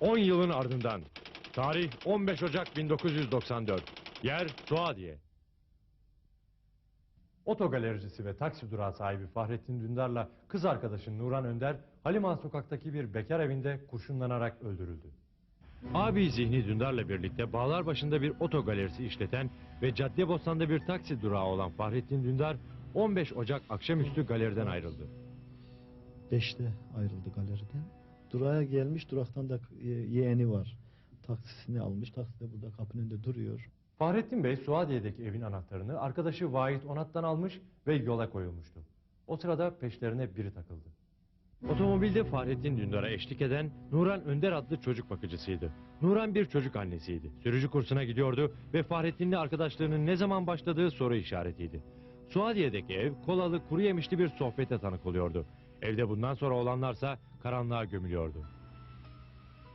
10 yılın ardından. Tarih 15 Ocak 1994. Yer Suadiye. Otogalericisi ve taksi durağı sahibi Fahrettin Dündar'la kız arkadaşı Nuran Önder, Haliman sokak'taki bir bekar evinde kurşunlanarak öldürüldü. Abi Zihni Dündar'la birlikte Bağlarbaşı'nda bir otogalerisi işleten ve Caddebostan'da bir taksi durağı olan Fahrettin Dündar, 15 Ocak akşamüstü galeriden ayrıldı. Beşte ayrıldı galeriden. Durağa gelmiş, duraktan da yeğeni var. Taksisini almış, taksi de burada kapının önünde duruyor. Fahrettin Bey Suadiye'deki evin anahtarını arkadaşı Vahit Onat'tan almış ve yola koyulmuştu. O sırada peşlerine biri takıldı. Otomobilde Fahrettin Dündar'a eşlik eden Nuran Önder adlı çocuk bakıcısıydı. Nuran bir çocuk annesiydi. Sürücü kursuna gidiyordu ve Fahrettin'le arkadaşlığının ne zaman başladığı soru işaretiydi. Suadiye'deki ev kolalı kuru yemişli bir sohbete tanık oluyordu. Evde bundan sonra olanlarsa karanlığa gömülüyordu.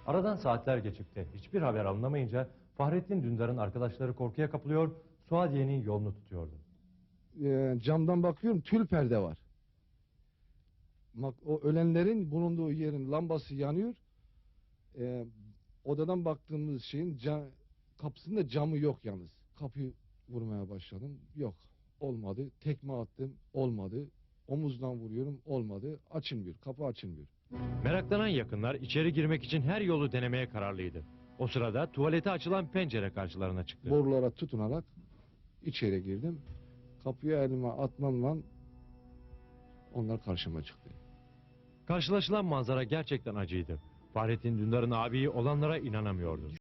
Aradan saatler geçip de hiçbir haber alınamayınca Fahrettin Dündar'ın arkadaşları korkuya kapılıyor, Suadiye'nin yolunu tutuyordu. e, camdan bakıyorum tül perde var. Bak, o ölenlerin bulunduğu yerin lambası yanıyor. E, odadan baktığımız şeyin ca- kapısında camı yok yalnız. Kapıyı vurmaya başladım. Yok. Olmadı. Tekme attım. Olmadı. Omuzdan vuruyorum. Olmadı. Açılmıyor. Kapı açılmıyor. Meraklanan yakınlar içeri girmek için her yolu denemeye kararlıydı. O sırada tuvalete açılan pencere karşılarına çıktı. Borulara tutunarak içeri girdim. Kapıyı elime atmamla onlar karşıma çıktı. Karşılaşılan manzara gerçekten acıydı. Fahrettin Dündar'ın abiyi olanlara inanamıyordu.